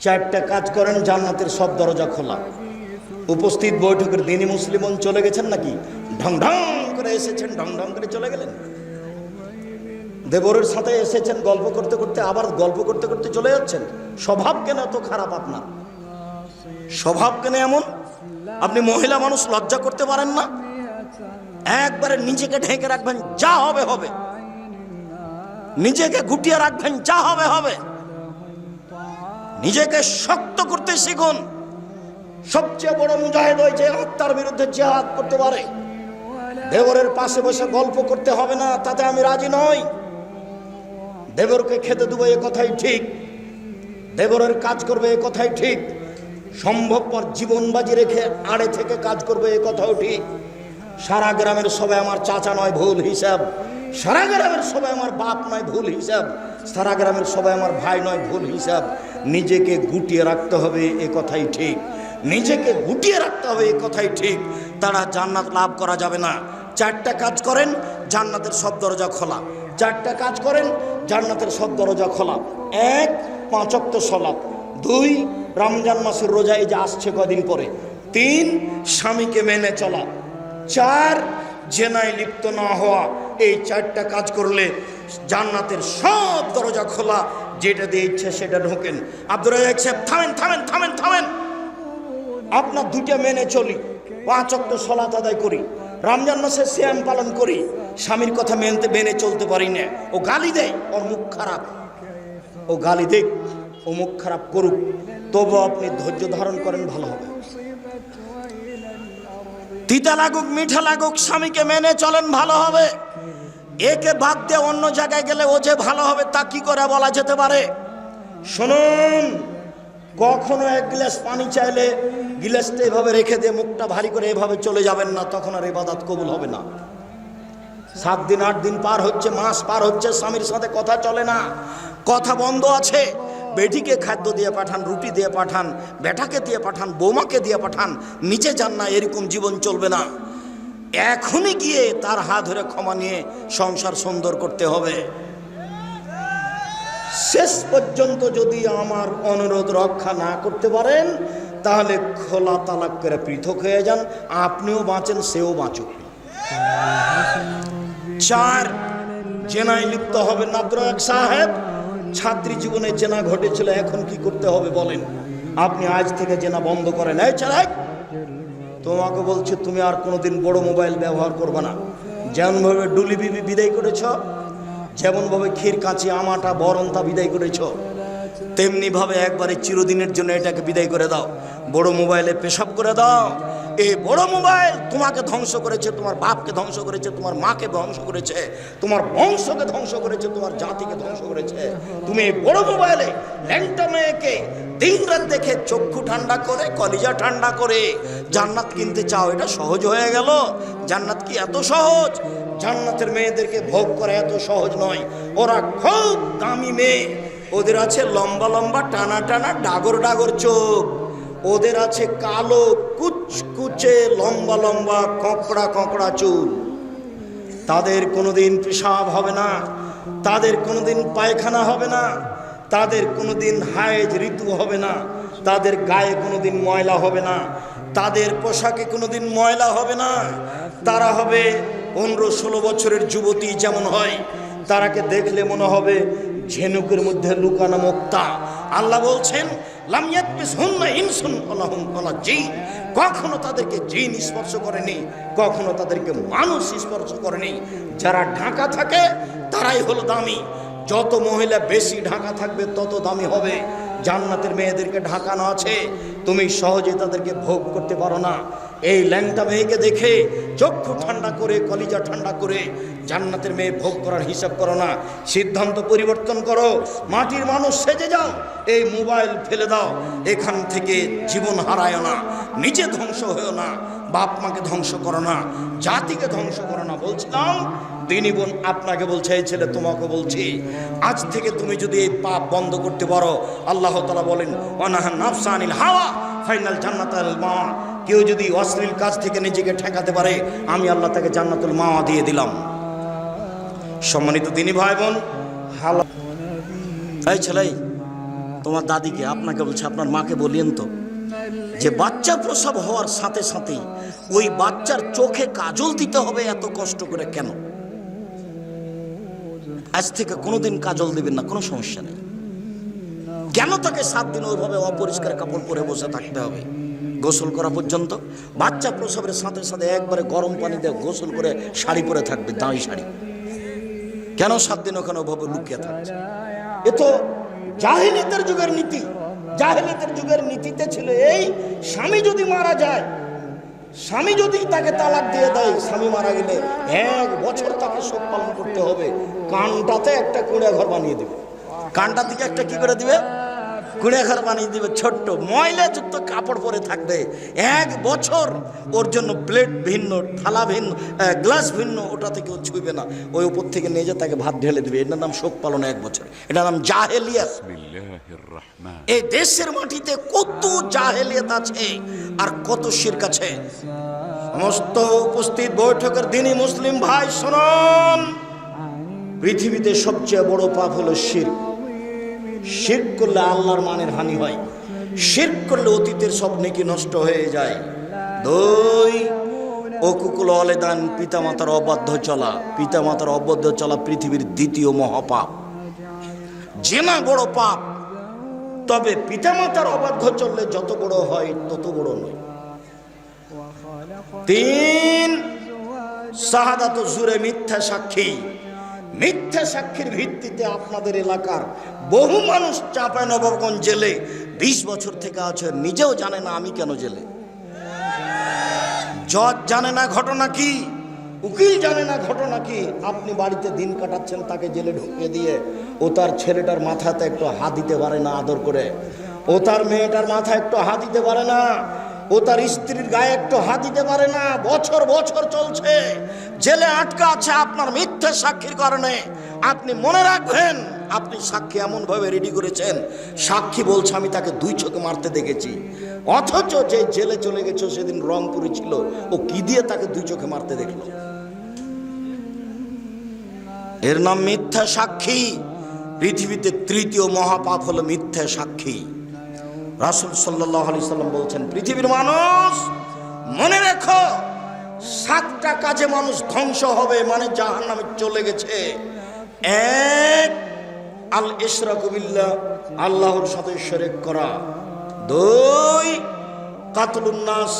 চারটা কাজ করেন, জান্নাতের সব দরজা খোলা। উপস্থিত বৈঠকের দিনই মুসলিমন চলে গেছেন নাকি? ঢং ঢং করে এসেছেন, ঢং ঢং করে চলে গেলেন। দেবরের সাথে এসেছেন, গল্প করতে করতে আবার গল্প করতে করতে চলে যাচ্ছেন। স্বভাব কেন এত খারাপ আপনার? স্বভাব কেন এমন? আপনি মহিলা মানুষ, লজ্জা করতে পারেন না? একবারে নিজেকে ঢেকে রাখবেন, যা হবে হবে। নিজেকে গুটিয়ে রাখবেন, যা হবে হবে। নিজেকে শক্ত করতে শিখুন। সবচেয়ে বড় মুজাহিদ ওই যে আত্মার বিরুদ্ধে জেহাদ করতে পারে। দেবরের পাশে বসে গল্প করতে হবে না, তাতে আমি রাজি নই। দেবরকে খেতে দেবো এ কথাই ঠিক। দেবরের কাজ করবে এ কথাই ঠিক। সম্ভবপর জীবন বাজি রেখে আড়ে থেকে কাজ করবে এ কথাও ঠিক। সারা গ্রামের সবাই আমার চাচা নয়, ভুল হিসাব। সারা গ্রামের সবাই আমার বাপ নয়, ভুল হিসাব। সারা গ্রামের সবাই আমার ভাই নয়, ভুল হিসাব। নিজেকে গুটিয়ে রাখতে হবে, এ কথাই ঠিক। নিজেকে গুটিয়ে রাখতে হবে, এ কথাই ঠিক। তারা জান্নাত লাভ করা যাবে না। চারটা কাজ করেন, জান্নাতের সব দরজা খোলা। চারটা কাজ করেন, জান্নাতের সব দরজা খোলা। এক পাঁচক্ত সলাপ দুই, রমজান মাসের রোজা এই যে আসছে কদিন পরে। তিন, স্বামীকে মেনে চলা। চার, জেনায় লিপ্ত না হওয়া। এই চারটা কাজ করলে জান্নাতের সব দরজা খোলা, যেটা দিয়ে ইচ্ছে সেটা ঢোকেন। আব্দুর রাজাক সাহেব, থামেন থামেন থামেন থামেন। আপনার দুইটা মেনে চলি। পাঁচ অক্ট সলাত আদায় করি। রমজান মাসে শ্যাম পালন করি। স্বামীর কথা মেনতে মেনে চলতে পারি না। ও গালি দেয়, ওর মুখ খারাপ। ও গালি দেখ ও মুখ খারাপ করুক। তবু আপনি ধৈর্য ধারণ করেন, ভালো হবে। তিতা লাগুক, মিঠা লাগুক, স্বামীকে মেনে চলেন, ভালো হবে। একে বাদ দিয়ে অন্য জায়গায় গেলে ও যে ভালো হবে তা কি করে বলা যেতে পারে? শুনুন, কখনো এক গ্লাস পানি চাইলে গিলাসটা এভাবে রেখে দিয়ে মুখটা ভারী করে এভাবে চলে যাবেন না, তখন আর এবাদাত কবুল হবে না। সাত দিন, আট দিন পার হচ্ছে, মাস পার হচ্ছে, স্বামীর সাথে কথা চলে না। কথা বন্ধ আছে। বেটিকে খাদ্য দিয়ে পাঠান, রুটি দিয়ে পাঠান, বেটাকে দিয়ে পাঠান, বৌমাকে দিয়ে পাঠান, নিচে যান না, এরকম জীবন চলবে না। এখনই গিয়ে তার হাত ধরে ক্ষমা নিয়ে সংসার সুন্দর করতে হবে। শেষ পর্যন্ত যদি আমার অনুরোধ রক্ষা না করতে পারেন, তাহলে খোলা তালাক করে পৃথক হয়ে যান। আপনিও বাঁচেন, সেও বাঁচুক। চার জেনায় লিপ্ত হবেন নাদ্রয়াক সাহেব। ছাত্রী জীবনে জেনা ঘটেছিল, এখন কি করতে হবে বলেন। আপনি আজ থেকে জেনা বন্ধ করেন। এই চালাই তোমাকে বলছে, তুমি আর কোনোদিন বড় মোবাইল ব্যবহার করবে না। যেমনভাবে ডুলি বিবি বিদায় করেছ, যেমনভাবে ক্ষীর কাঁচি, আমাটা, বরন্তা বিদায় করেছ, তেমনিভাবে একবারে চিরদিনের জন্য এটাকে বিদায় করে দাও। বড় মোবাইলে পেশাব করে দাও। এই বড় মোবাইল তোমাকে ধ্বংস করেছে, তোমার বাপকে ধ্বংস করেছে, তোমার মাকে ধ্বংস করেছে, তোমার বংশকে ধ্বংস করেছে, তোমার জাতিকে ধ্বংস করেছে। তুমি এই বড় মোবাইলে ল্যাংটা মেয়েকে দিন রাত দেখে চক্ষু ঠান্ডা করে, কলিজা ঠান্ডা করে, জান্নাত কিনতে চাও, এটা সহজ হয়ে গেল। জান্নাত কি এত সহজ? জান্নাতের মেয়েদেরকে ভোগ করা এত সহজ নয়। ওরা খুব দামি মেয়ে। ওদের আছে লম্বা লম্বা, টানা টানা, ডাগর ডাগর চোখ। ওদের আছে কালো কুচকুচে লম্বা লম্বা কঁকড়া কঁকড়া চুল। তাদের কোনোদিন পেশাব হবে না, তাদের কোনোদিন পায়খানা হবে না, তাদের কোনোদিন হায়েজ ঋতু হবে না, তাদের গায়ে কোনোদিন ময়লা হবে না, তাদের পোশাকে কোনোদিন ময়লা হবে না। তারা হবে পনেরো ষোলো বছরের যুবতী যেমন হয়, তারাকে দেখলে মনে হবে ঝেনুকের মধ্যে লুকানো মুক্তা। আল্লাহ বলছেন লামিয়াত বিসহুন্না ইনসুন আল্লাহুম ওয়ালা জিন কখনো তাদেরকে জিন স্পর্শ করেনি, কখনো তাদেরকে মানুষ স্পর্শ করেনি। যারা ঢাকা থাকে, তারাই হলো দামি। যত মহিলা বেশি ঢাকা থাকবে, তত দামি হবে। জান্নাতের মেয়েদেরকে ঢাকানো আছে। তুমি সহজে তাদেরকে ভোগ করতে পারো না। এই ল্যাংটা মেয়েকে দেখে চক্ষু ঠান্ডা করে, কলিজা ঠান্ডা করে জান্নাতের মেয়ে ভোগ করার হিসাব করো না, সিদ্ধান্ত পরিবর্তন করো, মাটির মানুষ সেজে যাও, এই মোবাইল ফেলে দাও, এখান থেকে জীবন হারায় না, নিজে ধ্বংস হয়েও না, বাপ মাকে ধ্বংস করো না, জাতিকে ধ্বংস করো না। বলছিলাম, দিনী বোন আপনাকে বলছে, এই ছেলে তোমাকে বলছি, আজ থেকে তুমি যদি এই পাপ বন্ধ করতে পারো, আল্লাহ তালা বলেন অনাহান নাফসানিল হাওয়া, ফাইনাল জান্নাতাল মা কেউ যদি অশ্লীল কাজ থেকে নিজেকে ঠেকাতে পারে, আমি আল্লাহ তাকে জান্নাতুল মাওয়া দিয়ে দিলাম। সম্মানিত দিনী ভাই বোন এই ছেলে তোমার দাদিকে, আপনাকে বলছে, আপনার মাকে বলিয়েন তো, যে বাচ্চা প্রসব হওয়ার সাথে সাথেই ওই বাচ্চার চোখে কাজল দিতে হবে এত কষ্ট করে কেন? আজ থেকে কোনোদিন কাজল দেবেন না, কোনো সমস্যা নেই। কেন তাকে সাত দিন ওইভাবে অপরিষ্কার কাপড় পরে বসে থাকতে হবে? গোসল করা পর্যন্ত। বাচ্চা প্রসবের সাথে সাথে একবারে গরম পানি দিয়ে গোসল করে শাড়ি পরে থাকবে, দাঁড়ি শাড়ি। কেন সাত দিন ওখানে ওভাবে লুকিয়ে থাকছে? এ তো জাহিলিতের যুগের নীতি। জাহিলিতের যুগের নীতিতে ছিল এই, স্বামী যদি মারা যায়, স্বামী যদি তাকে তালাক দিয়ে দেয়, স্বামী মারা গেলে এক বছর তাকে শোক পালন করতে হবে। কানটাতে একটা কুড়ে ঘর বানিয়ে দেবে। কানটা থেকে একটা কি করে দিবে? কুড়েঘর বানিয়ে দিবে ছোট্ট ময়লাযুক্ত কাপড় পরে থাকবে। এক বছর ওর জন্য প্লেট ভিন্ন থালা ভিন্ন গ্লাস ভিন্ন ওটা থেকে ও ছুঁবে না। ওই উপর থেকে নিয়ে যেয়ে তাকে ভাত ঢেলে দেবে। এটার নাম শোক পালন এক বছর। এটার নাম জাহেলিয়াস এই দেশের মাটিতে কত জাহেলিয়াত আছে আর কত শির কাছে সমস্ত উপস্থিত বৈঠকের দিনই মুসলিম ভাই শুনুন। পৃথিবীতে সবচেয়ে বড় পাপ হলো শির শির করলে আল্লাহর মানের হানি হয়, শির করলে অতীতের সব নেকি নষ্ট হয়ে যায়। দুই অকুকুল অলেদান পিতামাতার অবাধ্য চলা, পিতামাতার অবাধ্য চলা পৃথিবীর দ্বিতীয় মহাপাপ। জেনা বড় পাপ, তবে পিতামাতার অবাধ্য চললে যত বড় হয় তত বড় নয়। তিন, শাহাদাত জুরে মিথ্যা সাক্ষী মিথ্যা সাক্ষীর ভিত্তিতে আপনাদের এলাকার বহু মানুষ চাপায় নবগঞ্জ জেলে বিশ বছর থেকে আছে, নিজেও জানে না আমি কেন জেলে। জজ জানে না ঘটনা কি, উকিল জানে না ঘটনা কি, আপনি বাড়িতে দিন কাটাচ্ছেন, তাকে জেলে ঢুকিয়ে দিয়ে ও তার ছেলেটার মাথাতে একটু হাত দিতে পারে না আদর করে। ও তার মেয়েটার মাথায় একটু হাত দিতে পারে না ও তার স্ত্রীর গায়ে একটু হাত দিতে পারে না। বছর বছর চলছে। জেলে আটকা আছে আপনার মিথ্যে সাক্ষীর কারণে। আপনি মনে রাখবেন, আপনি সাক্ষী এমনভাবে রেডি করেছেন। সাক্ষী বলছে, আমি তাকে দুই চোখে মারতে দেখেছি। অথচ যে জেলে চলে গেছে, সেদিন রংপুরে ছিল। ও কি দিয়ে তাকে দুই চোখে মারতে দেখল? এর নাম মিথ্যা সাক্ষী। পৃথিবীতে তৃতীয় মহাপাপ হলো মিথ্যা সাক্ষী। রাসুল সাল্লাম বলছেন, পৃথিবীর মানুষ, মনে রেখো, সাতটা কাজে মানুষ ধ্বংস হবে মানে জাহান নামে চলে গেছে। এক, আল ইসরা কবিল্লা আল্লাহর সাথে শরেক করা। দুই কাতলুন্নাস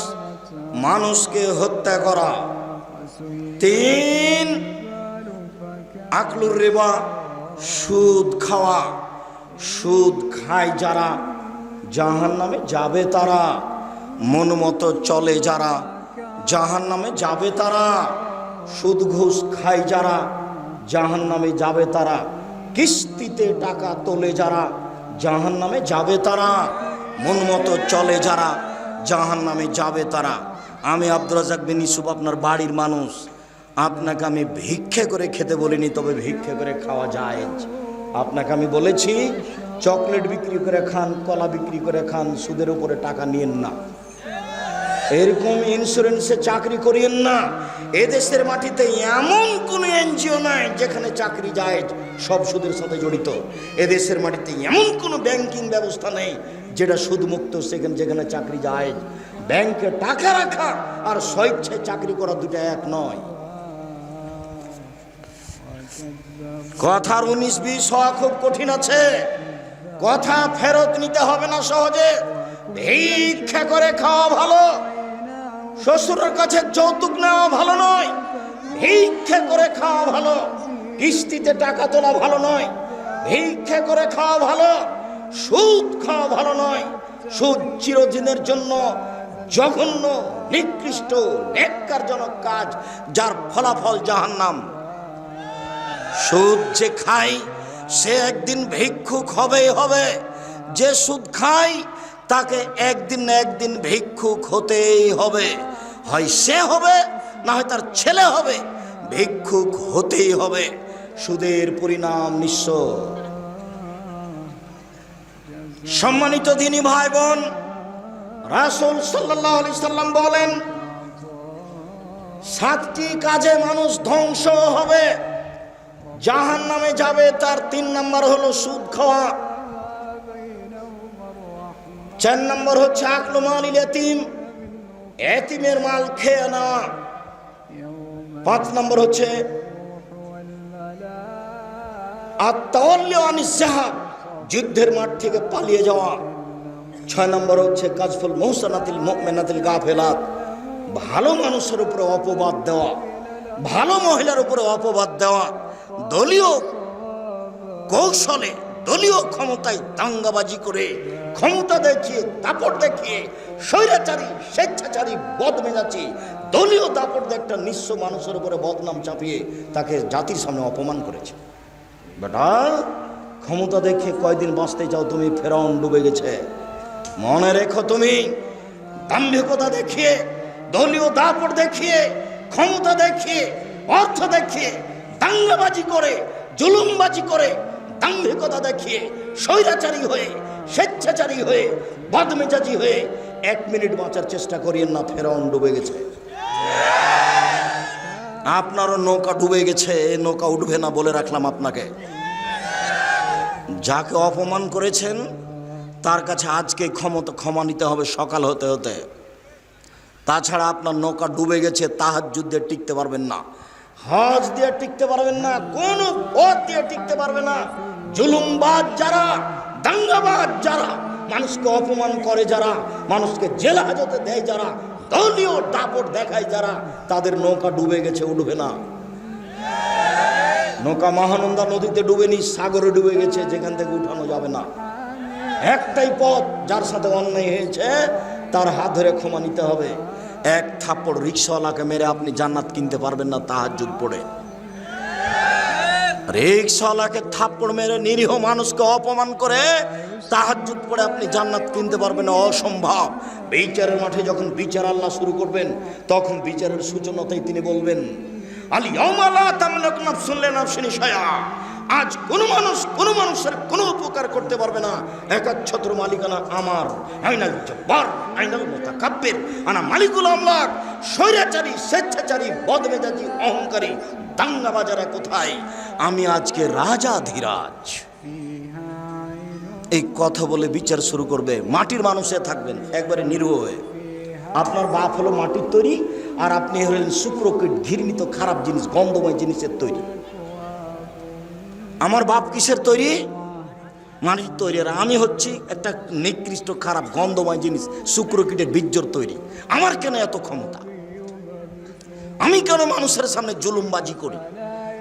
মানুষকে হত্যা করা। তিন, আকলুর রেবা, সুদ খাওয়া। সুদ খায় যারা জাহান নামে যাবে তারা। মন মতো চলে যারা জাহান নামে যাবে তারা। সুদ ঘুষ খায় যারা জাহান নামে যাবে তারা। কিস্তিতে টাকা তোলে যারা জাহান নামে যাবে তারা। মন মতো চলে যারা জাহান নামে যাবে তারা। আমি আব্দুল রাজাক বিন ইসুফ আপনার বাড়ির মানুষ। আপনাকে আমি ভিক্ষে করে খেতে বলিনি, তবে ভিক্ষে করে খাওয়া যায়। আপনাকে আমি বলেছি, চকলেট বিক্রি করে খান, কলা বিক্রি করে খান, সুদের উপরে টাকা নিয়েন না। এরকম ইন্স্যুরেন্সে চাকরি করিয়েন না। এদেশের মাটিতে এমন কোন এনজিও নাই যেখানে চাকরি যায়, সব সুদের সাথে জড়িত। এদেশের মাটিতে এমন কোনো ব্যাংকিং ব্যবস্থা নেই যেটা সুদমুক্ত সেখানে যেখানে চাকরি যায়। ব্যাংকে টাকা রাখা আর স্বেচ্ছায় চাকরি করা দুটা এক নয়। কথার উনিশ বিশ হওয়া খুব কঠিন আছে। কথা ফেরত নিতে হবে না সহজে। ভিক্ষা করে খাওয়া ভালো। শ্বশুরের কাছে যৌতুক নেওয়া ভালো নয়। ভিক্ষা করে খাওয়া ভালো। কিস্তিতে টাকা তোলা ভালো নয়। ভিক্ষা করে খাওয়া ভালো। সুদ খাওয়া ভালো নয়। সুদ চিরদিনের জন্য জঘন্য, নিকৃষ্ট, নেককারজনক কাজ, যার ফলাফল জাহান্নাম। সুদ যে খায়, সে একদিন ভিক্ষুক হবেই হবে। যে সুদ খায়, তাকে একদিন একদিন ভিক্ষুক হতেই হবে। হয় সে হবে, না হয় তার ছেলে হবে। ভিক্ষুক হতেই হবে। সুদের পরিণাম নিঃস্ব সম্মানিত দিনী ভাই বোন রাসুল সাল্লাহ আলি সাল্লাম বলেন, সাতটি কাজে মানুষ ধ্বংস হবে। জাহান নামে যাবে, তার তিন নাম্বার হলো সুদ খাওয়া। চার নম্বর হচ্ছে আকলো মাল এতিম। এতিমের মাল খেয়ে নেওয়া। পাঁচ নম্বর হচ্ছে আত্মাহাব যুদ্ধের মাঠ থেকে পালিয়ে যাওয়া। ছয় নম্বর হচ্ছে কাজফুল মেনাতিল গাফেলাত। ভালো মানুষের উপরে অপবাদ দেওয়া। ভালো মহিলার উপরে অপবাদ দেওয়া। দলীয় কৌশলে, দলীয় ক্ষমতায় দাঙ্গাবাজি করে ক্ষমতা দেখিয়ে, দাপট দেখিয়ে, স্বৈরাচারী, স্বেচ্ছাচারী বদমেজাচি দলীয় দাপট একটা নিঃস্ব মানুষের উপরে বদনাম চাপিয়ে তাকে জাতির সামনে অপমান করেছে। বেটা, ক্ষমতা দেখে কয়দিন বাঁচতে চাও তুমি, ফেরাউন ডুবে গেছে। মনে রেখো তুমি, দাম্ভিকতা দেখিয়ে, দলীয় দাপট দেখিয়ে, ক্ষমতা দেখিয়ে, অর্থ দেখিয়ে দাঙ্গাবাজি করে, জুলুমবাজি করে, দাম্ভিকতা দেখিয়ে স্বৈরাচারী হয়ে, স্বেচ্ছাচারী হয়ে, বদমেজাজি হয়ে এক মিনিট বাঁচার চেষ্টা করিয়েন না, ফেরাউন ডুবে গেছে। আপনারও নৌকা ডুবে গেছে, নৌকা উঠবে না বলে রাখলাম আপনাকে। যাকে অপমান করেছেন, তার কাছে আজকে ক্ষমতা, ক্ষমা নিতে হবে সকাল হতে হতে। তাছাড়া আপনার নৌকা ডুবে গেছে তাহার যুদ্ধে টিকতে পারবেন না। হজ দিয়ে টিকতে পারবেন না, কোন পথ দিয়ে টিকতে পারবে না। জুলুমবাজ যারা, দাঙ্গাবাজ যারা, মানুষকে অপমান করে যারা, মানুষকে জেল হাজতে দেয় যারা, দলীয় দাপট দেখায় যারা, তাদের নৌকা ডুবে গেছে, উঠবে না। নৌকা মহানন্দা নদীতে ডুবেনি সাগরে ডুবে গেছে, যেখান থেকে উঠানো যাবে না। একটাই পথ, যার সাথে অন্যায় হয়েছে, তার হাত ধরে ক্ষমা নিতে হবে। এক থাপ্পড় রিক্সাওয়ালাকে মেরে আপনি জান্নাত কিনতে পারবেন না যুগ পড়ে। রিক্সাওয়ালাকে থাপ্পড় মেরে নিরীহ মানুষকে অপমান করে যুগ পড়ে আপনি জান্নাত কিনতে পারবেন অসম্ভব। বিচারের মাঠে যখন বিচার আল্লাহ শুরু করবেন, তখন বিচারের সূচনাতেই তিনি বলবেন আলী অমালা তামলাক নাফসুল্লে নাফসিনী সায়া আজ কোনো মানুষ, কোনো মানুষের কোনো উপকার করতে পারবে না। একাচ্ছত্র মালিকানা আমার, আইনাল জব্বার, আইনাল মোতাকাব্যের আনা মালিকুল আমলাক, স্বৈরাচারী, স্বেচ্ছাচারী, বদমেজাজি, অহংকারী দাঙ্গাবাজারা কোথায়? আমি আজকে রাজা ধীরাজ। এই কথা বলে বিচার শুরু করবে। মাটির মানুষে থাকবেন, একবারে নিরীহ হয়ে। আপনার বাপ হলো মাটির তৈরি, আর আপনি হলেন শুক্রকীট ঘৃণিত খারাপ জিনিস, গন্ধময় জিনিসের তৈরি। আমার বাপ কিসের তৈরি? মাটির তৈরি। আর আমি হচ্ছি একটা নিকৃষ্ট, খারাপ, গন্ধময় জিনিস, শুক্রকীটের বীর্যর তৈরি। আমার কেন এত ক্ষমতা? আমি কেন মানুষের সামনে জুলুমবাজি করি?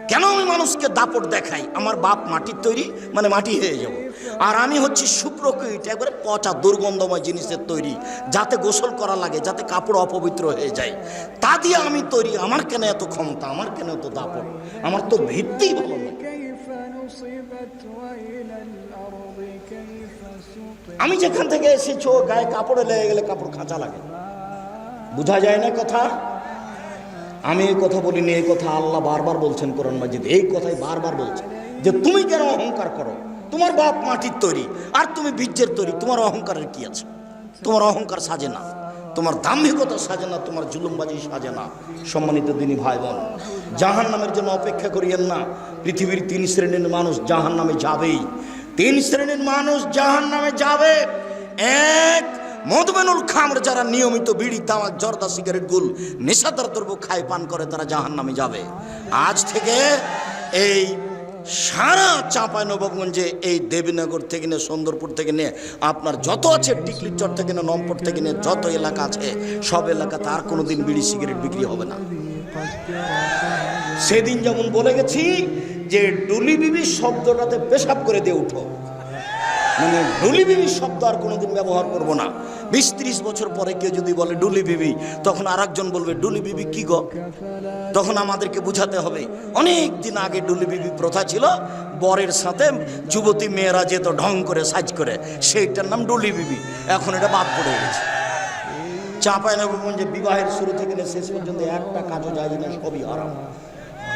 কেন আমি মানুষকে দাপট দেখাই? আমার বাপ মাটির তৈরি মানে মাটি হয়ে যাব। আর আমি হচ্ছি শুক্রকীট, একবারে পচা, দুর্গন্ধময় জিনিসের তৈরি, যাতে গোসল করা লাগে, যাতে কাপড় অপবিত্র হয়ে যায়। তা দিয়ে আমি তৈরি। আমার কেন এত ক্ষমতা? আমার কেন এত দাপট? আমার তো ভিত্তি ভালো না। আমি যেখান থেকে এসেছি, ও গায়ে কাপড়ে লেগে গেলে কাপড় খাঁচা লাগে। বোঝা যায় না কথা? আমি এই কথা বলিনি, এই কথা আল্লাহ বারবার বলছেন কোরআন মাজিদ। এই কথাই বারবার বলছেন যে তুমি কেন অহংকার করো? তোমার বাপ মাটির তৈরি, আর তুমি বীর্যের তৈরি। তোমার অহংকারের কি আছে? তোমার অহংকার সাজে না, তোমার দাম্ভিকতা সাজে না, তোমার জুলুমবাজি সাজে না। সম্মানিত দিনী ভাই বোন জাহান নামের জন্য অপেক্ষা করিয়েন না। পৃথিবীর তিন শ্রেণির মানুষ জাহান নামে যাবেই। তিন শ্রেণির মানুষ জাহান নামে যাবে। এক, মধুমেনুল খামর যারা নিয়মিত বিড়ি, তামাক, জর্দা, সিগারেট, গুল, নেশাদার দ্রব্য খায়, পান করে, তারা জাহান নামে যাবে। আজ থেকে এই সারা চাঁপায় নবাবগঞ্জে এই দেবীনগর থেকে নিয়ে, সুন্দরপুর থেকে নিয়ে, আপনার যত আছে টিকলির চর থেকে নিয়ে, নম্পর থেকে নিয়ে, যত এলাকা আছে, সব এলাকাতে আর কোনোদিন বিড়ি, সিগারেট বিক্রি হবে না। সেদিন যেমন বলে গেছি যে ডুলি বিবি শব্দটাতে পেশাব করে দিয়ে উঠো। মানে ডুলি বিবি শব্দ আর কোনোদিন ব্যবহার করব না। বিশ ত্রিশ বছর পরে কেউ যদি বলে ডুলি বিবি তখন আর একজন বলবে ডুলি বিবি কি গ? তখন আমাদেরকে বুঝাতে হবে। অনেক দিন আগে ডুলি বিবি প্রথা ছিল, বরের সাথে যুবতী মেয়েরা যেত ঢং করে, সাজ করে, সেইটার নাম ডুলি বিবি এখন এটা বাদ পড়ে গেছে। চাঁপায় নবগঞ্জে বিবাহের শুরু থেকে শেষ পর্যন্ত একটা কাজও যায় না, সবই হারাম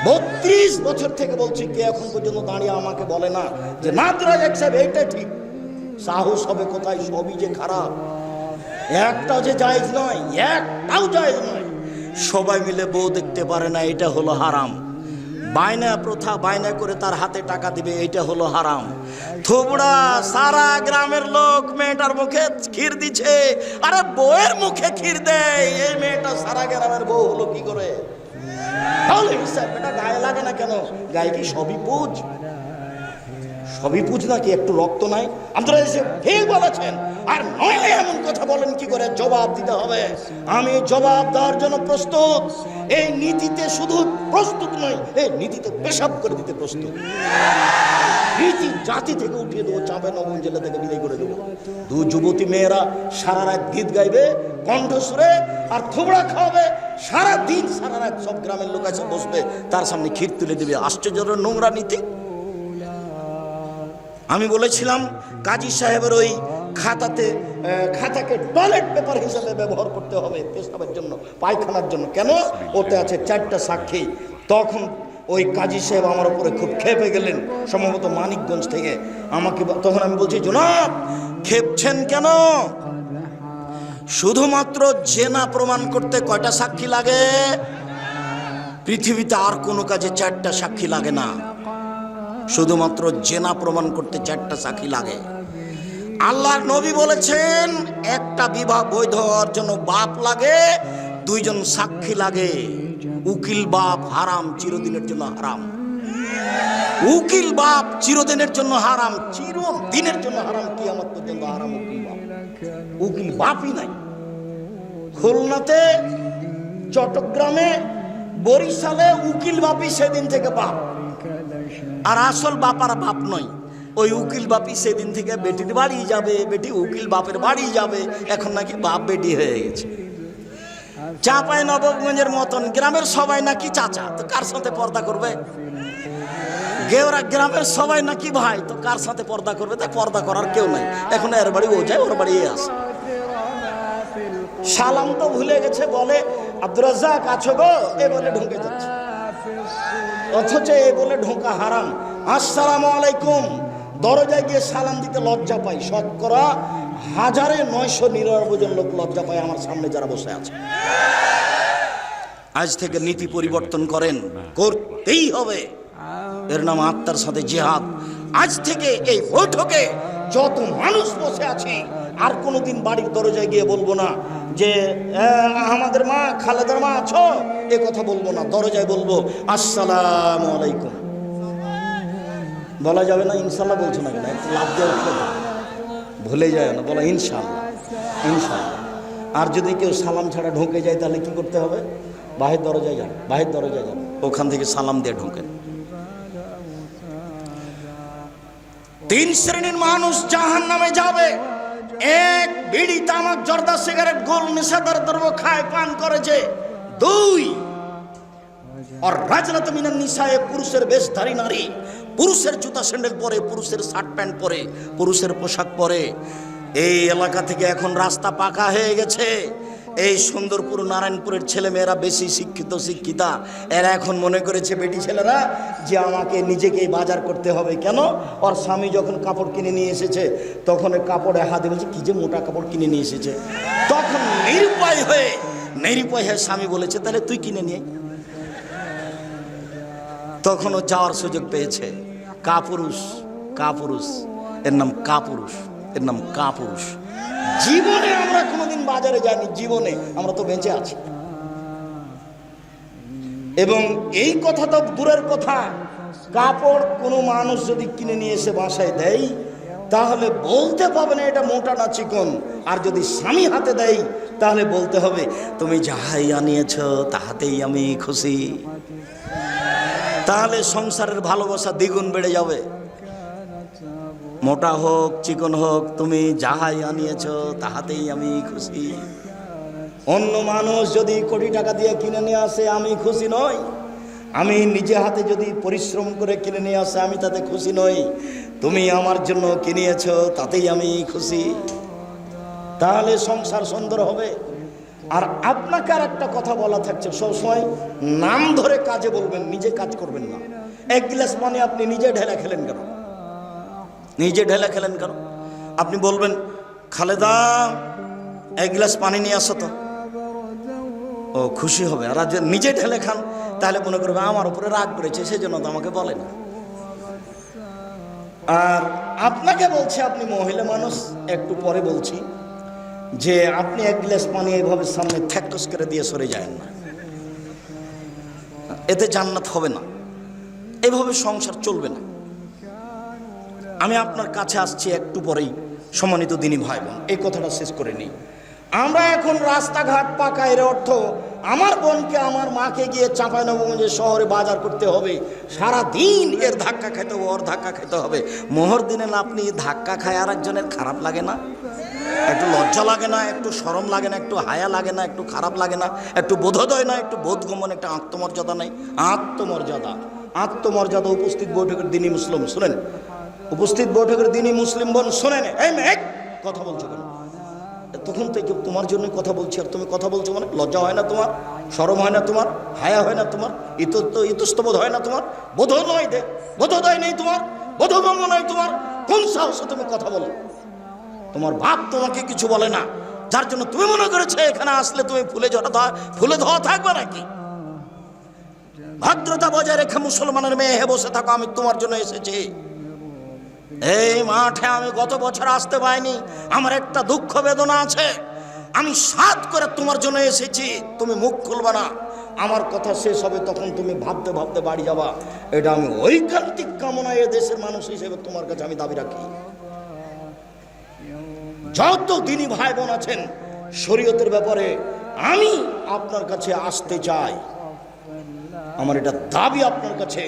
বত্রিশ বছর থেকে বলছি, কে এখন পর্যন্ত দাঁড়িয়ে আমাকে বলে না যে, না এক সাহেব এইটা ঠিক। সাহস হবে কোথায়? সবই যে খারাপ। একটাও যে জায়েজ নয়, একটাও জায়েজ নয়। সবাই মিলে বউ দেখতে পারে না, এটা হলো হারাম। বায়না প্রথা, বায়না করে তার হাতে টাকা দিবে এইটা হলো হারাম। থুবড়া সারা গ্রামের লোক মেয়েটার মুখে ক্ষীর দিছে আরে বউয়ের মুখে ক্ষীর দেয়। এই মেয়েটা সারা গ্রামের বউ হলো কি করে? তাহলে লাগে না কেন? গায়ে কি সবই পুজ? সবই পুজ নাকি? একটু রক্ত নাই? আপনারা এসে ঠিক বলেছেন, আর নইলে এমন কথা বলেন কি করে? জবাব দিতে হবে। আমি জবাব দেওয়ার জন্য প্রস্তুত। এই নীতিতে শুধু প্রস্তুত নয় এই নীতিতে পেশাব করে দিতে প্রস্তুত। জাতি থেকে উঠিয়ে দেবো চাপে নবম জেলা থেকে বিদায় করে দেবো। দু যুবতী মেয়েরা সারা রাত গীত গাইবে, কণ্ঠ সুরে, আর থুবড়া খাওয়াবে, সারা দিন, সারা রাত সব গ্রামের লোক আছে বসবে, তার সামনে ক্ষীর তুলে দেবে। আশ্চর্য নোংরা নীতি। আমি বলেছিলাম, কাজী সাহেবের ওই খাতাতে খাতাকে টয়লেট পেপার হিসেবে ব্যবহার করতে হবে, পেশাবের জন্য, পায়খানার জন্য। কেন? ওতে আছে চারটা সাক্ষী। তখন ওই কাজী সাহেব আমার উপরে খুব খেপে গেলেন, সম্ভবত মানিকগঞ্জ থেকে। আমাকে তখন আমি বলছি, জনাব খেপছেন কেন? শুধুমাত্র জেনা প্রমাণ করতে কয়টা সাক্ষী লাগে? পৃথিবীতে আর কোনো কাজে চারটা সাক্ষী লাগে না। শুধুমাত্র জেনা প্রমাণ করতে চারটা সাক্ষী লাগে। আল্লাহর নবী বলেছেন, একটা বিবাহ বৈধ হওয়ার জন্য বাপ লাগে, দুইজন সাক্ষী লাগে। উকিল বাপ হারাম, চিরদিনের জন্য হারাম। উকিল বাপ চিরদিনের জন্য হারাম, চিরদিনের জন্য হারাম কি আমার পর্যন্ত হারাম উকিল বাপ। উকিল বাপই নাই। খুলনাতে, চট্টগ্রামে, বরিশালে উকিল বাপই সেদিন থেকে বাপ। আর আসল বাপার বাপ নয়। ওই উকিল বাপি সেদিন থেকে বেটির বাড়ি যাবে, বেটি উকিল বাপের বাড়ি যাবে, এখন নাকি বাপ বেটি হয়ে গেছে। চাপাই নবগঞ্জের মতন। গ্রামের সবাই নাকি চাচা। তো কার সাথে পর্দা করবে? গেওরা গ্রামের সবাই নাকি ভাই। তো কার সাথে পর্দা করবে? তাই পর্দা করার কেউ নাই। এখন এর বাড়ি ও যায়, ওর বাড়ি এ আসে সালাম তো ভুলে গেছে, বলে, আব্দুর রাজ্জাক, আছো গো? এ বলে ঢুকে যাচ্ছে। অথচ এ বলে ঢোকা হারাম। আসসালামু আলাইকুম। দরজায় গিয়ে সালাম দিতে লজ্জা পাই। শতকরা হাজারে নয়শো নিরানব্বই জন লোক লজ্জা পায় আমার সামনে যারা বসে আছে। আজ থেকে নীতি পরিবর্তন করেন, করতেই হবে। এর নাম আত্মার সাথে জেহাদ। আজ থেকে এই বৈঠকে যত মানুষ বসে আছে, আর কোনোদিন বাড়ির দরজায় গিয়ে বলব না যে আমাদের মা, খালেদার মা আছো? এ কথা বলব না, দরজায় বলব, আসসালামু আলাইকুম। বলা যাবে না, ইনশাল্লাহ বলছো না কেন? লাভ দেওয়া উঠল তো। ভুলে যায় না, বলো ইনশাল্লাহ ইনশাল্লাহ আর যদি কেউ সালাম ছাড়া ঢুকে যায়, তাহলে কি করতে হবে? বাহির দরজায় যান, বাহির দরজায় যান। ওখান থেকে সালাম দিয়ে ঢোকেন। তিন শ্রেণির মানুষ জাহান নামে যাবে। এক বিড়ি তামাক, জর্দা সিগারেট, গোল নেশাদার দ্রব্য খায়, পান করেছে। দুই আর রাজনাত মিনান নিশায় পুরুষের বেশধারী নারী। পুরুষের জুতা স্যান্ডেল পরে, পুরুষের শার্ট প্যান্ট পরে, পুরুষের পোশাক পরে। এই এলাকা থেকে এখন রাস্তা পাকা হয়ে গেছে। এই সুন্দরপুর, নারায়ণপুরের ছেলেমেয়েরা বেশি শিক্ষিত, শিক্ষিতা। এরা এখন মনে করেছে, বেটি ছেলেরা, যে আমাকে নিজেকেই বাজার করতে হবে কেন? ওর স্বামী যখন কাপড় কিনে নিয়ে এসেছে, তখন কাপড়ে হাতে বলছে কি যে মোটা কাপড় কিনে নিয়ে এসেছে? তখন নিরুপায় হয়ে নিরুপায় হয়ে স্বামী বলেছে, তাহলে তুই কিনে নিয়ে। তখনও যাওয়ার সুযোগ পেয়েছে। কাপুরুষ কাপুরুষ, এর নাম কাপুরুষ, এর নাম কাপুরুষ। জীবনে আমরা কোনোদিন বাজারে যাইনি, জীবনে আমরা তো বেঁচে আছি। এবং এই কথা তো দূরের কথা। কাপড় কোনো মানুষ যদি কিনে নিয়ে এসে বাসায় দেয়, তাহলে বলতে পাবে না এটা মোটা না চিকন। আর যদি স্বামী হাতে দেয়, তাহলে বলতে হবে, তুমি যাহাই আনিয়েছ, তাহাতেই আমি খুশি। তাহলে সংসারের ভালোবাসা দ্বিগুণ বেড়ে যাবে। মোটা হোক, চিকন হোক, তুমি যাহাই আনিয়েছ, তাহাতেই আমি খুশি। অন্য মানুষ যদি কোটি টাকা দিয়ে কিনে নিয়ে আসে, আমি খুশি নই। আমি নিজে হাতে যদি পরিশ্রম করে কিনে নিয়ে আসে, আমি তাতে খুশি নই। তুমি আমার জন্য কিনিয়েছ, তাতেই আমি খুশি। তাহলে সংসার সুন্দর হবে। আর আপনাকে আর একটা কথা বলা থাকছে সবসময় নাম ধরে কাজে বলবেন, নিজে কাজ করবেন না। এক গ্লাস পানি আপনি নিজে ঢেলা খেলেন কেন? নিজে ঢেলা খেলেন কেন? আপনি বলবেন, খালেদা, এক গ্লাস পানি নিয়ে আসো তো। ও, খুশি হবে। আর যদি নিজে ঢেলে খান, তাহলে মনে করবে, আমার উপরে রাগ করেছে সেজন্য তো আমাকে বলে না। আর আপনাকে বলছে, আপনি মহিলা মানুষ, একটু পরে বলছি যে আপনি এক গ্লাস পানি এইভাবে সামনে থ্যাকস করে দিয়ে সরে যায় না। এতে জান্নাত হবে না। এভাবে সংসার চলবে না। আমি আপনার কাছে আসছি একটু পরেই, সম্মানিত দিনী ভাই বোন এই কথাটা শেষ করে নিই। আমরা এখন রাস্তাঘাট পাকা, এর অর্থ আমার বোনকে, আমার মাকে গিয়ে চাঁপাইনবাবগঞ্জের শহরে বাজার করতে হবে। সারা দিন এর ধাক্কা খেতে হবে, ওর ধাক্কা খেতে হবে। মোহর দিনে আপনি, ধাক্কা খায় আর একজনের খারাপ লাগে না। একটু লজ্জা লাগে না, একটু সরম লাগে না, একটু হায়া লাগে না, একটু খারাপ লাগে না, একটু বোধোদয় না, একটু বোধগমন একটা আত্মমর্যাদা নেই। আত্মমর্যাদা আত্মমর্যাদা উপস্থিত বৈঠকের দিনই মুসলিম। শুনেন, উপস্থিত বৈঠকের দিনই মুসলিম বোন, শোনেন কথা বলছো কেন? তখন থেকে তোমার জন্য কথা বলছি, আর তুমি কথা বলছো মানে লজ্জা হয় না তোমার সরম হয় না তোমার, হায়া হয় না তোমার ইত ইতস্তবোধ হয় না তোমার বোধ নয় দে, বোধোদয় নেই তোমার, বোধগম্য নয় তোমার, কোন সাহসে তুমি কথা বলো? তোমার বাপ তোমাকে কিছু বলে না। যার জন্য তুমি মনে করেছ, এখানে আসলে তুমি ফুলে ধোয়া ফুলে ধোয়া থাকবে নাকি? ভদ্রতা বজায় রেখে মুসলমানের মেয়ে হে বসে থাকো, আমি তোমার জন্য এসেছি। এই মাঠে আমি গত বছর আসতে পাইনি আমার একটা দুঃখ বেদনা আছে। আমি সাত করে তোমার জন্য এসেছি, তুমি মুখ খুলবে না। আমার কথা শেষ হবে তখন তুমি ভাবতে ভাবতে বাড়ি যাবা। এটা আমি ঐকান্তিক কামনা এ দেশের মানুষ হিসেবে তোমার কাছে আমি দাবি রাখি। যত দিনই ভাই বোন আছেন, শরীয়তের ব্যাপারে আমি আপনার কাছে আসতে চাই। আমার এটা দাবি আপনার কাছে।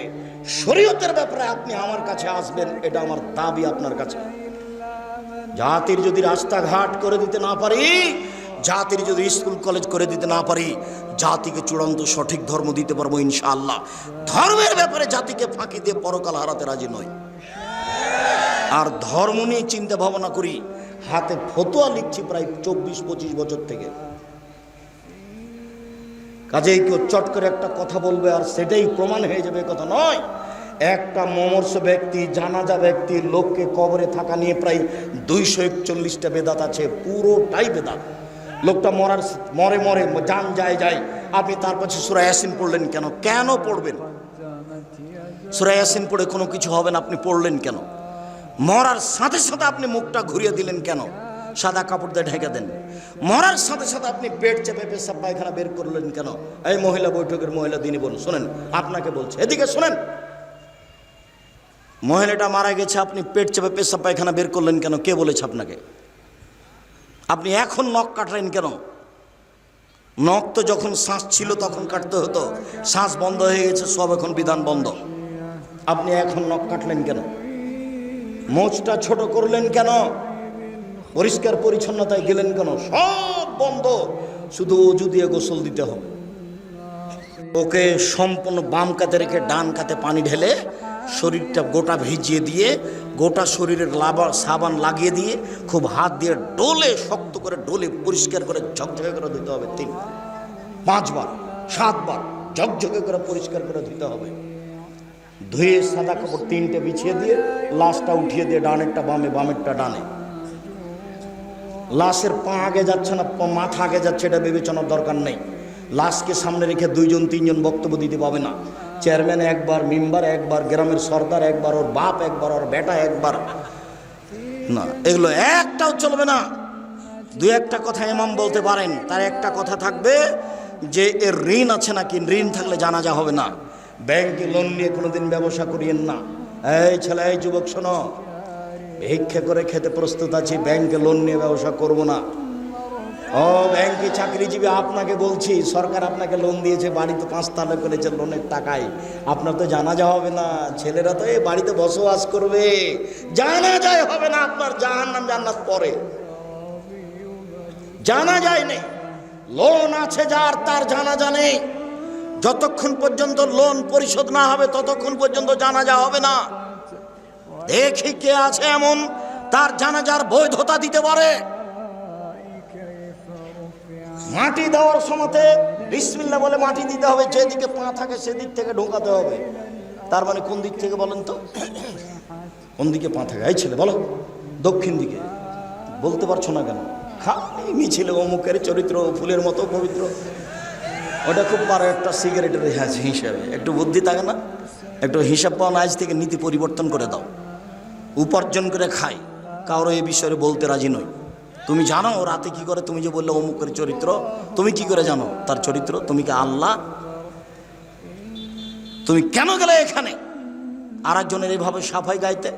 শরীয়তের ব্যাপারে আপনি আমার কাছে আসবেন, এটা আমার দাবি আপনার কাছে। জাতির যদি রাস্তাঘাট করে দিতে না পারি, জাতির যদি স্কুল, কলেজ করে দিতে না পারি, জাতিকে চূড়ান্ত সঠিক ধর্ম দিতে পারব ইনশাআল্লাহ। ধর্মের ব্যাপারে জাতিকে ফাঁকি দিয়ে পরকাল হারাতে রাজি নয় আর ধর্ম নিয়ে চিন্তা ভাবনা করি হাতে ফতোয়া লিখছি প্রায় চব্বিশ, পঁচিশ বছর থেকে। কাজেই কেউ চট করে একটা কথা বলবে আর সেটাই প্রমাণ হয়ে যাবে কথা নয়। একটা মমর্ষ ব্যক্তি, জানাজা ব্যক্তি, লোককে কবরে থাকা নিয়ে প্রায় দুইশো একচল্লিশটা বেদাত আছে, পুরোটাই বেদাত। লোকটা মরার মরে মরে যান যায় যায়। আপনি তার পাশে সুরা পড়লেন কেন? কেন পড়বেন? সুরা ইয়াসিন পড়ে কোনো কিছু হবে না, আপনি পড়লেন কেন? মরার সাথে সাথে আপনি মুখটা ঘুরিয়ে দিলেন কেন? সাদা কাপড় দিয়ে ঢেকে দেন। মরার সাথে সাথে আপনি পেট চেপে পেশাব পায়খানা বের করলেন কেন? এই মহিলা বৈঠকের মহিলা দিনই বলুন, শোনেন, আপনাকে বলছে, এদিকে শোনেন। মহিলাটা মারা গেছে, আপনি পেট চেপে পেশাব পায়খানা বের করলেন কেন? কে বলেছে আপনাকে? আপনি এখন নখ কাটলেন কেন? নখ তো যখন শ্বাস ছিল তখন কাটতে হতো। শ্বাস বন্ধ হয়ে গেছে, সব এখন বিধান বন্ধ। আপনি এখন নখ কাটলেন কেন? মোচটা ছোট করলেন কেন? পরিষ্কার পরিচ্ছন্নতায় গেলেন কেন? সব বন্ধ। শুধু অজু দিয়ে গোসল দিতে হবে। ওকে সম্পূর্ণ বাম কাতে রেখে ডান কাতে পানি ঢেলে শরীরটা গোটা ভিজিয়ে দিয়ে, গোটা শরীরের লাবা সাবান লাগিয়ে দিয়ে খুব হাত দিয়ে ডোলে, শক্ত করে ডোলে পরিষ্কার করে ঝকঝকে করে দিতে হবে তিন পাঁচবার, সাতবার ঝকঝকে করে পরিষ্কার করে দিতে হবে। ধুয়ে সাদা কাপড় তিনটে বিছিয়ে দিয়ে লাশটা উঠিয়ে দিয়ে ডানেরটা বামে, বামেরটা ডানে। লাশের পা আগে যাচ্ছে না মাথা আগে যাচ্ছে এটা বিবেচনার দরকার নেই। লাশকে সামনে রেখে দুইজন, তিনজন বক্তব্য দিতে পাবে না। চেয়ারম্যান একবার, মেম্বার একবার, গ্রামের সর্দার একবার, ওর বাপ একবার, ওর বেটা একবার। না, এগুলো একটাও চলবে না। দু একটা কথা এমাম বলতে পারেন, তার একটা কথা থাকবে যে, এর ঋণ আছে নাকি? ঋণ থাকলে জানাজা হবে না। ব্যাংকে লোন নিয়ে কোনোদিন ব্যবসা করিয়েন না। এই ছেলে, এই যুবক, শোনো। ভিক্ষে করে খেতে প্রস্তুত আছি, ব্যাংকে লোন নিয়ে ব্যবসা করব না। ও ব্যাংকে চাকরিজীবী, আপনাকে বলছি, সরকার আপনাকে লোন দিয়েছে, বাড়িতে পাঁচতলা করেছে লোনের টাকায়। আপনার তো জানা যা হবে না, ছেলেরা তো এই বাড়িতে বসবাস করবে। জানা যায় হবে না আপনার, জাহান্নাম জান্নাত পরে। জানা যায় নেই। লোন আছে যার, তার জানা জানে যতক্ষণ পর্যন্ত লোন পরিশোধ না হবে, ততক্ষণ পর্যন্ত জানাজা হবে না। দেখি কে আছে এমন, তার জানাজার বৈধতা দিতে পারে। মাটি দেওয়ার সময়তে বিসমিল্লা বলে মাটি দিতে হবে, যেদিকে পা থাকে সেদিক থেকে ঢোকাতে হবে। তার মানে কোন দিক থেকে বলেন তো? কোন দিকে পা থাকে? এই ছেলে, বলো। দক্ষিণ দিকে। বলতে পারছ না কেন? খালি মিছিলে অমুকের চরিত্র, ফুলের মতো পবিত্র। ওটা খুব পারে একটা সিগারেটের হিসাবে একটু বুদ্ধি থাকে না? একটু হিসাব পাওয়া আজ থেকে নীতি পরিবর্তন করে দাও। উপার্জন করে খাই। কারও এই বিষয়ে বলতে রাজি নই। তুমি জানো রাতে কি করে? তুমি যে বললে অমুকের চরিত্র, তুমি কি করে জানো তার চরিত্র? তুমি কি আল্লাহ? তুমি কেন গেলে এখানে? আর একজনের এইভাবে সাফাই গাইতে?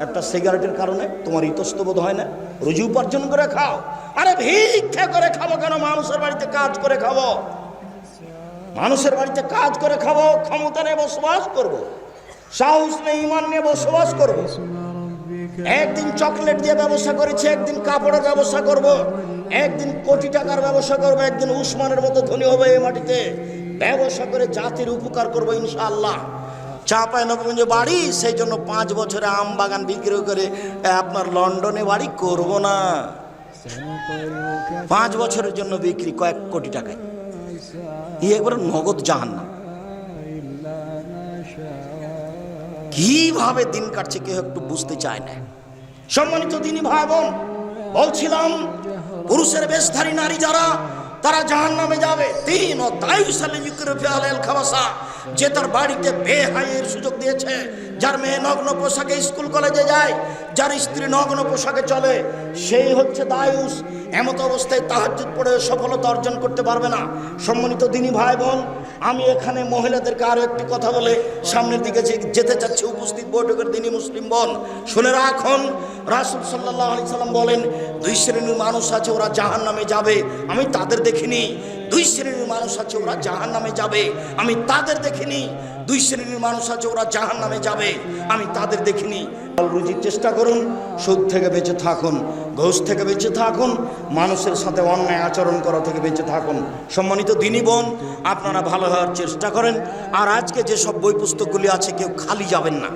একটা সিগারেটের কারণে তোমার ইতস্তবোধ হয় না? রুজি উপার্জন করে খাও। আরে ভিক্ষা করে খাব কেন? মানুষের বাড়িতে কাজ করে খাব। মানুষের বাড়িতে কাজ করে খাব, ক্ষমতা নিয়ে বসবাস করব। সাহস নেই ইমান নিয়ে বসবাস করব। একদিন চকলেট দিয়ে ব্যবসা করেছি, একদিন কাপড়ের ব্যবসা করব। একদিন কোটি টাকার ব্যবসা করব, একদিন উসমানের মতো ধনী হবে এই মাটিতে ব্যবসা করে জাতির উপকার করব ইনশাআল্লাহ চাপায় নবগঞ্জ বাড়ি, সেই জন্য পাঁচ বছরে আম বাগান বিক্রি করে আপনার লন্ডনে বাড়ি করব না পাঁচ বছরের জন্য বিক্রি কয়েক কোটি টাকায় একবার নগদ জাহান্নাম কীভাবে দিন কাটছে কেউ একটু বুঝতে চায় না সম্মানিত দিনী ভাই বোন বলছিলাম পুরুষের বেশধারী নারী যারা তারা জাহান নামে যাবে তিন ও তাই সালে খাবাসা যে তার বাড়িতে বেহাইয়ের সুযোগ দিয়েছে যার মেয়ে নগ্ন পোশাকে স্কুল কলেজে যায় যার স্ত্রী নগ্ন পোশাকে চলে সেই হচ্ছে দায়ুস। এমত অবস্থায় তাহাজ্জুদ পড়ে সফলতা অর্জন করতে পারবে না। সম্মানিত দিনী ভাই বোন আমি এখানে মহিলাদেরকে আরও একটি কথা বলে সামনের দিকে যেতে চাচ্ছি উপস্থিত বৈঠকের দিনই মুসলিম বোন। শুনে রাখুন, রাসুল সাল্লাহ আলি সাল্লাম বলেন, দুই শ্রেণির মানুষ আছে, ওরা জাহান নামে যাবে। আমি তাদের দেখিনি। দুই শ্রেণির মানুষ আছে, ওরা জাহান নামে যাবে। আমি তাদের দেখিনি। দুই শ্রেণির মানুষ আছে, ওরা জাহান নামে যাবে। আমি তাদের দেখিনি। রুজির চেষ্টা করুন, সুদ থেকে বেঁচে থাকুন, ঘোষ থেকে বেঁচে থাকুন, মানুষের সাথে অন্যায় আচরণ করা থেকে বেঁচে থাকুন। সম্মানিত দিনী বোন, আপনারা ভালো হওয়ার চেষ্টা করেন। আর আজকে যেসব বই পুস্তকগুলি আছে, কেউ খালি যাবেন না।